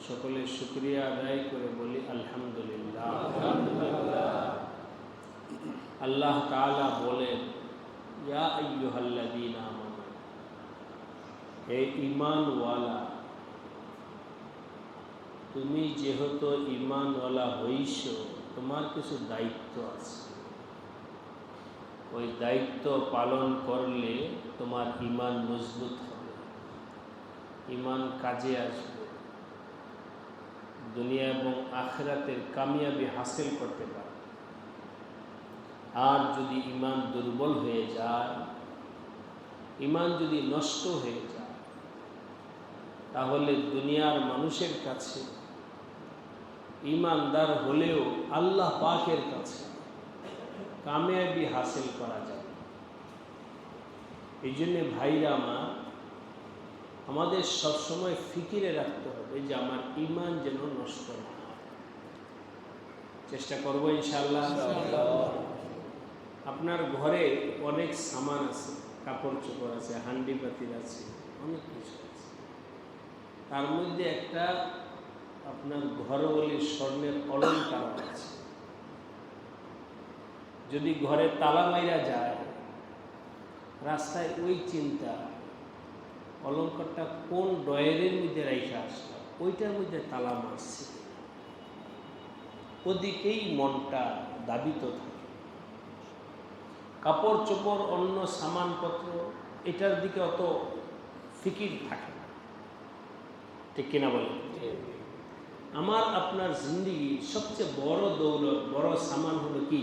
সকলে শুক্রিয়া আদায় করে বলি, আলহামদুলিল্লাহ। আল্লাহ তাআলা বলেন হে ঈমানওয়ালা, তুমি যেহেতু ইমানওয়ালা হইছ, তোমার কিছু দায়িত্ব আছে। ওই দায়িত্ব পালন করলে তোমার ইমান মজবুত হবে। ইমান কাজে আসবে। দুনিয়া এবং আখেরাতের কামিয়াবি হাসিল করতে পারে। আর যদি ইমান দুর্বল হয়ে যায়, ইমান যদি নষ্ট হয়ে যায়, তাহলে দুনিয়ার মানুষের কাছে, ইমানদার হলেও আল্লাহ পাকের কাছে কামিয়াবি হাসিল করা যাবে। এই জন্যে ভাইরা আমার আমাদের সবসময় ফিকিরে রাখতে হবে যে আমার ইমান যেন নষ্ট না চেষ্টা করব ইনশাল্লাহ আপনার ঘরে অনেক সামান আছে, কাপড় চোপড় আছে হান্ডি পাতির আছে, অনেক কিছু আছে। তার মধ্যে একটা আপনার ঘরওয়ালি স্বর্ণের অলঙ্কার আছে। যদি ঘরে তালা মাইরা যায়, রাস্তায় ওই চিন্তা অলঙ্কারটা কোন ডয়ের মধ্যে রেখে আসলো ওইটার মধ্যে তালা মারছে। ওদিকেই মনটা দাবিত থাকে। কাপড় চোপড় অন্য সামানপত্র, এটার দিকে অত ফিকির থাকে না। ঠিক কিনা বলে আমার আপনার জিন্দিগি সবচেয়ে বড় দৌলত, বড় সামান হলো কি?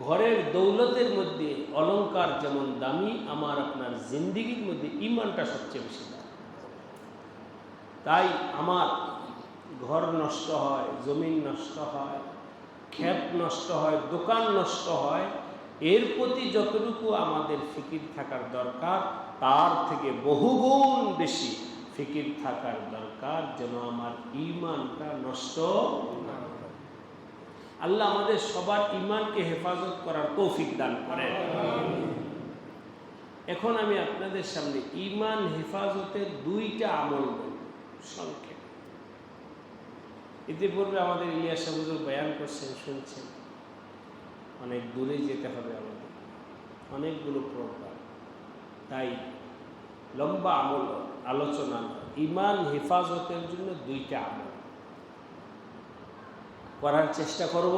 ঘরের দৌলতের মধ্যে অলংকার যেমন দামি, আমার আপনার জিন্দিগির মধ্যে ইমানটা সবচেয়ে বেশি দামি তাই আমার ঘর নষ্ট হয়, জমিন নষ্ট হয় ক্ষেত নষ্ট হয়, দোকান নষ্ট হয়, এর প্রতি যতটুকু আমাদের ফিকির থাকার দরকার, তার থেকে বহুগুণ বেশি ফিকির থাকার দরকার, যেন আমার ইমানটা নষ্ট না। আল্লাহ আমাদের সবার ইমানকে হেফাজত করার তৌফিক দান করেন। এখন আমি আপনাদের সামনে ইমান হেফাজতের দুইটা আমল সংক্ষেপ। ইতিপূর্বে আমাদের ইলিয়াস হুজুর বয়ান করছেন, শুনছেন। অনেক দূরে যেতে হবে আমাদের। অনেকগুলো প্রোগ্রাম তাই লম্বা আমল, আলোচনা ইমান হেফাজতের জন্য দুইটা আমল। করার চেষ্টা করব।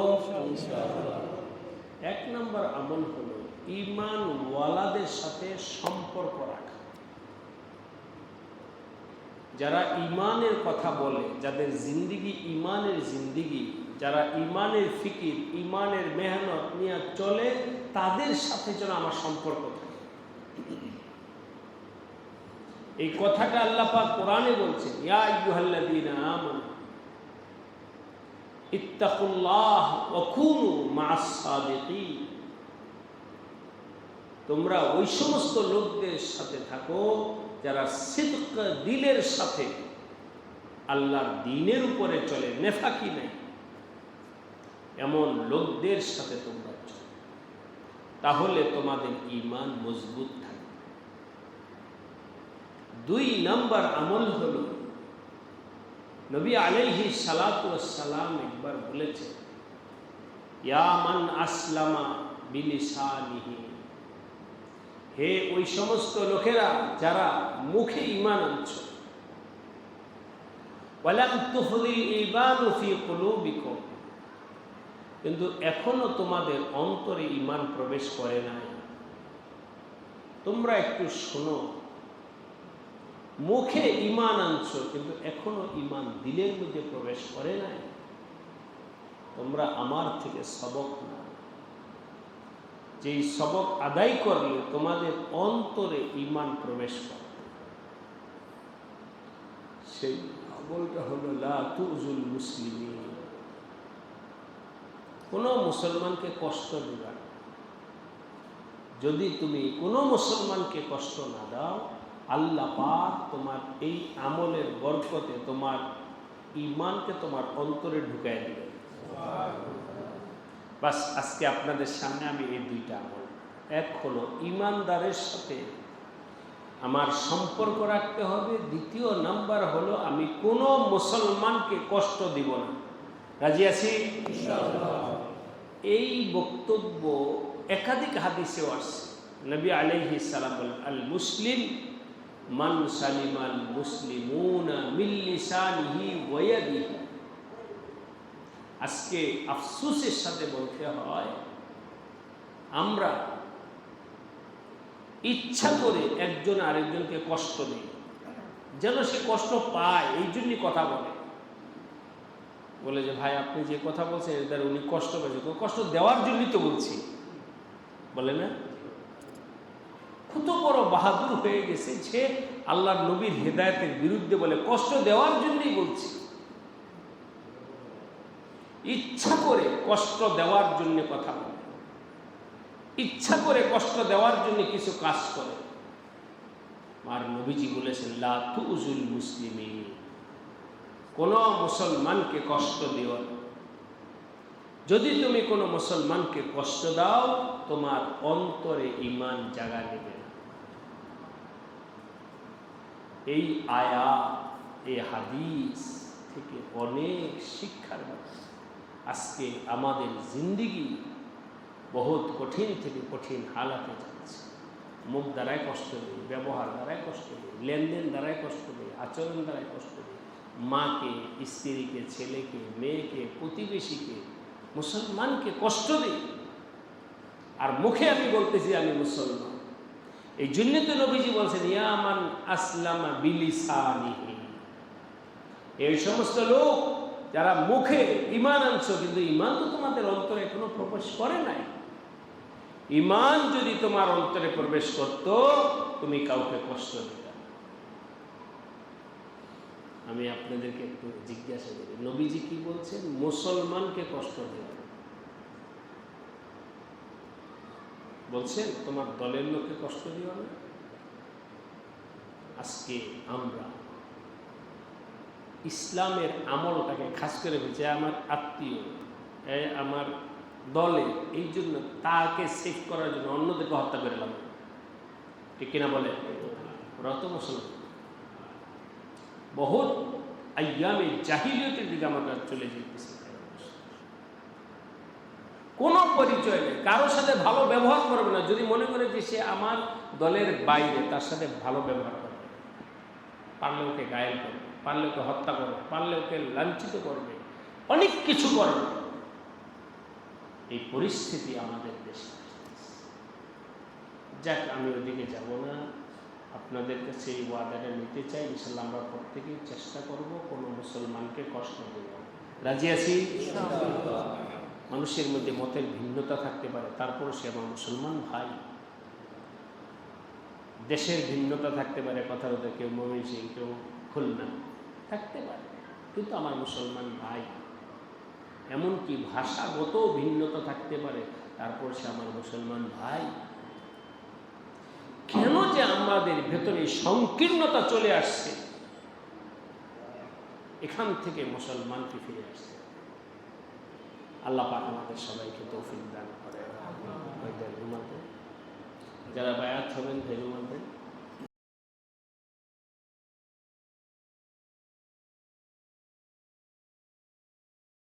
এক নম্বর আমল হলো ইমান ওয়ালাদের সাথে সম্পর্ক রাখা। যারা ইমানের কথা বলে, যাদের জিন্দিগি ইমানের জিন্দিগি, যারা ইমানের ফিকির ইমানের মেহনত নিয়ে চলে, তাদের সাথে যেন আমার সম্পর্ক থাকে। এই কথাটা আল্লাহ পাক কোরআনে বলছেন, ইয়া আইয়ুহাল্লাযীনা আমানু তোমরা ওই সমস্ত লোকদের সাথে থাকো যারা সিদ্ক দিলের সাথে আল্লাহর দিনের উপরে চলে, নেফাকি নেই। এমন লোকদের সাথে তোমরা চলো। তাহলে তোমাদের ইমান মজবুত থাকবে। দুই নাম্বার আমল হল নবী আলাইহি সালাম একবার বলেছে ইয়ামান আসলামা বিলিসানিহি। হে ওই সমস্ত লোকেরা যারা মুখে ইমান আনছ কিন্তু এখনও তোমাদের অন্তরে ইমান প্রবেশ করে নাই। তোমরা একটু শোনো মুখে ইমান আনছো, কিন্তু এখনও ইমান দিলের মধ্যে প্রবেশ করে নাই। তোমরা আমার থেকে সবক না। যেই সবক আদায় করলে তোমাদের অন্তরে ইমান প্রবেশ করে। সেই আমলটা হলো, লা তুজুল মুসলিমিন। কোনো মুসলমানকে কষ্ট দিবা যদি তুমি কোনো মুসলমানকে কষ্ট না দাও আল্লাহ পাক তোমার এই আমলের বরকতে তোমার ইমানকে তোমার অন্তরে ঢুকাই দিবে। বাস, আজকে আপনাদের সামনে আমি এই দুইটা আমল। এক হলো ইমানদারের সাথে আমার সম্পর্ক রাখতে হবে। দ্বিতীয় নাম্বার হলো আমি কোনো মুসলমানকে কষ্ট দিব না। রাজি আছি? এই বক্তব্য একাধিক হাদিসেও আসছে। নবী আলাইহি সালাম আল মুসলিম মান সালিমাল মুসলিমুনা মিল্লিসানিহি ওয়াদিহি আজকে আফসোসের সাথে বলতে হয়, আমরা ইচ্ছা করে একজন আরেকজনকে কষ্ট দিই। যেন সে কষ্ট পায়, এই জন্যই কথা বলে। বলে যে, ভাই, আপনি যে কথা বলছেন এর দ্বারা উনি কষ্ট পেয়েছে কষ্ট দেওয়ার জন্যই তো বলছি। বলে না? কত বড় বাহাদুর হয়ে গেছে যে আল্লাহর নবীর হেদায়তের বিরুদ্ধে বলে কষ্ট দেওয়ার জন্যই বলছি। ইচ্ছা করে কষ্ট দেওয়ার জন্য কথা বলে। ইচ্ছা করে কষ্ট দেওয়ার জন্য কিছু কাজ করে। আর নবীজি বলেছেন, লা তুজুল মুসলিমি কোন মুসলমানকে কষ্ট দিও না যদি তুমি কোনো মুসলমানকে কষ্ট দাও, তোমার অন্তরে ইমান জাগা নেবে এই আয়া এই হাদিস থেকে অনেক শিক্ষার আজকে আমাদের জিন্দিগি বহুত কঠিন থেকে কঠিন হালাতে যাচ্ছে। মুখ দ্বারাই কষ্ট দেয় ব্যবহার দ্বারাই কষ্ট দেয় লেনদেন দ্বারাই কষ্ট দেয় আচরণ দ্বারাই কষ্ট দেয় মাকে, স্ত্রীকে, ছেলেকে, মেয়েকে, প্রতিবেশীকে মুসলমানকে কষ্ট দিই। আর মুখে আমি বলতেছি, আমি মুসলমান। এই জন্য তো নবীজি বলছেন ইয়ামান আসলামা বিলিসানিহি। এই সমস্ত লোক যারা মুখে ইমান আনছো, কিন্তু ইমান তো তোমাদের অন্তরে এখনও প্রবেশ করে নাই। ইমান যদি তোমার অন্তরে প্রবেশ করত, তুমি কাউকে কষ্ট দিতে আমি আপনাদেরকে একটু জিজ্ঞাসা করি, নবীজি কি বলছেন? মুসলমানকে কষ্ট দেবে না। বলছেন, তোমার দলের লোককে কষ্ট দিও না। আজকে আমরা ইসলামের আমলটাকে খাস করে বলছে আমার আত্মীয় আমার দলে, এই জন্য তাকে সেভ করার জন্য অন্যদেরকে হত্যা করলাম ঠিক কিনা বলে? রত মুসলমান বহুত আয়ামে জাহিলিয়তের দিকে আমরা চলে যেতেছি। কোনো পরিচয় নেই। কারোর সাথে ভালো ব্যবহার করবে না। যদি মনে করে যে সে আমার দলের বাইরে, তার সাথে ভালো ব্যবহার করবে। পারলে ওকে গায়েল করবে, পারলে ওকে হত্যা করবে, পারলে ওকে লাঞ্ছিত করবে, অনেক কিছু করবে। এই পরিস্থিতি আমাদের দেশে যাক, আমি ওদিকে যাব না। আপনাদের কাছে এই ওয়াদাটা নিতে চাই। ইনশাল্লাহ আমরা প্রত্যেকেই চেষ্টা করব কোনো মুসলমানকে কষ্ট দেব রাজি আছি? মানুষের মধ্যে মতের ভিন্নতা থাকতে পারে তারপর সে আমার মুসলমান ভাই। দেশের ভিন্নতা থাকতে পারে, কথার হতে কেউ মমিন সিং কেউ খুলনা, থাকতে পারে, কিন্তু আমার মুসলমান ভাই। এমনকি ভাষাগত ভিন্নতা থাকতে পারে, তারপর সে আমার মুসলমান ভাই। কেন যে আমাদের ভেতরে সংকীর্ণতা চলে আসছে, এখান থেকে মুসলমানকে ফিরে আসছে। আল্লাহ পাক আমাদের সবাইকে তৌফিক দান করে। যারা বায়াত হবেন ভেবে ঘুমাবেন